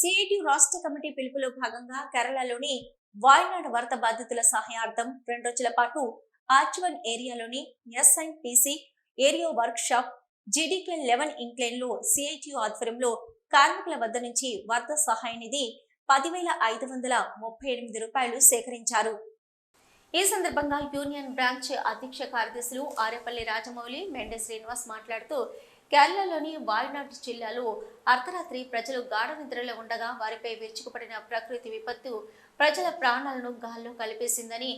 CIT రాష్ట్ర committee పిలుపులో భాగంగా కేరళలోని వాయనాడ్ వరద బాధితుల సహాయార్థం రెండు రోజుల పాటు RG one ఏరియాలోని SIPC area workshop GDK eleven ఇంక్లైన్లో CITU ఆధ్వర్యంలో కార్మికుల వద్ద నుంచి వరద సహాయ నిధి పదివేల ఐదు వందల ముప్పై ఎనిమిది రూపాయలు సేకరించారు. ఈ సందర్భంగా యూనియన్ బ్రాంచ్ అధ్యక్ష కార్యదర్శులు ఆరేపల్లి రాజమౌళి మెండే శ్రీనివాస్ మాట్లాడుతూ కేరళలోని వాయనాడ్ జిల్లాలో అర్ధరాత్రి ప్రజలు గాఢ నిద్రలో ఉండగా వారిపై విరుచుకుపడిన ప్రకృతి విపత్తు ప్రజల ప్రాణాలను గాల్లో కలిపేసిందని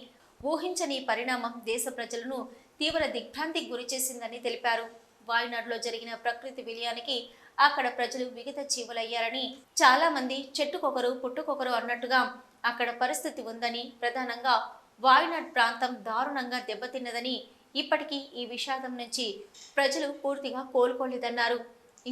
ఊహించని పరిణామం దేశ ప్రజలను తీవ్ర దిగ్భ్రాంతికి గురిచేసిందని తెలిపారు. వాయునాడులో జరిగిన ప్రకృతి విలయానికి అక్కడ ప్రజలు విగత జీవులయ్యారని చాలా మంది చెట్టుకొకరు పుట్టుకొకరు అన్నట్టుగా అక్కడ పరిస్థితి ఉందని ప్రధానంగా వాయునాడ్ ప్రాంతం దారుణంగా దెబ్బతిన్నదని ఇప్పటికీ ఈ విషాదం నుంచి ప్రజలు పూర్తిగా కోలుకోలేదన్నారు.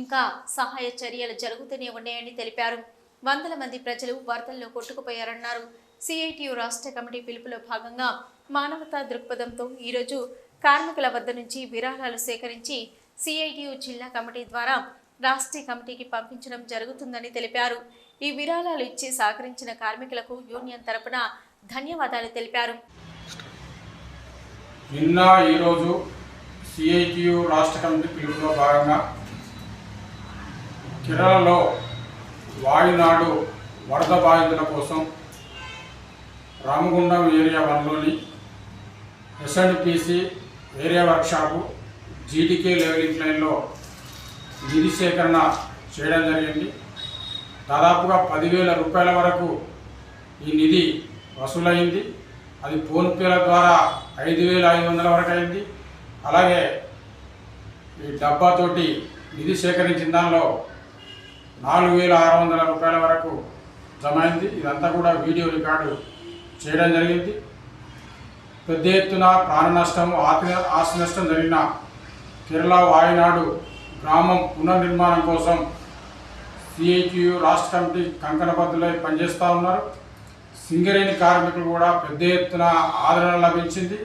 ఇంకా సహాయ చర్యలు జరుగుతూనే ఉన్నాయని తెలిపారు. వందల మంది ప్రజలు వరదల్లో కొట్టుకుపోయారన్నారు. సిఐటియు రాష్ట్ర కమిటీ పిలుపులో భాగంగా మానవతా దృక్పథంతో ఈరోజు కార్మికుల వద్ద నుంచి విరాళాలు సేకరించి సిఐటియు జిల్లా కమిటీ ద్వారా రాష్ట్రీయ కమిటీకి పంపించడం జరుగుతుందని తెలిపారు. ఈ విరాళాలు ఇచ్చి సహకరించిన కార్మికులకు యూనియన్ తరపున ధన్యవాదాలు తెలిపారు. నిన్న ఈరోజు సిఐటియు రాష్ట్ర కమిటీ పిలుపులో భాగంగా కేరళలో వాయునాడు వరద బాధితుల కోసం Ramagundam area వన్లోని SMPC area workshop GTK leveling లైన్లో నిధి సేకరణ చేయడం జరిగింది. దాదాపుగా పదివేల రూపాయల వరకు ఈ నిధి వసూలైంది. అది ఫోన్పేల ద్వారా ఐదు వేల ఐదు వందల వరకు అయింది. అలాగే ఈ డబ్బాతోటి నిధి సేకరించిన దానిలో నాలుగు వేల ఆరు వందల రూపాయల వరకు జమ అయింది ఇదంతా కూడా వీడియో రికార్డు చేయడం జరిగింది. పెద్ద ఎత్తున ప్రాణ నష్టం ఆస్తి ఆస్తి నష్టం జరిగిన కేరళ వాయునాడు గ్రామం పునర్నిర్మాణం కోసం సిఐటియు రాష్ట్ర కమిటీ కంకణబద్దులై పనిచేస్తూ ఉన్నారు. సింగరేణి కార్మికులు కూడా పెద్ద ఎత్తున ఆదరణ లభించింది.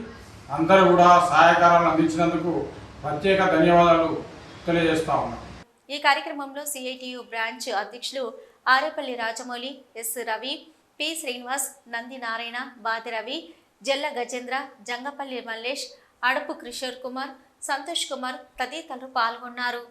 అందరూ కూడా సహాయకారాలను అందించినందుకు ప్రత్యేక ధన్యవాదాలు తెలియజేస్తా ఉన్నాం. ఈ కార్యక్రమంలో సిఐటియు బ్రాంచ్ అధ్యక్షులు ఆరేపల్లి రాజమౌళి ఎస్ రవి పి శ్రీనివాస్ నంది నారాయణ బాది రవి జల్ల గజేంద్ర జంగపల్లి మల్లేష్ అడపు కిషోర్ కుమార్ సంతోష్ కుమార్ తదితరులు పాల్గొన్నారు.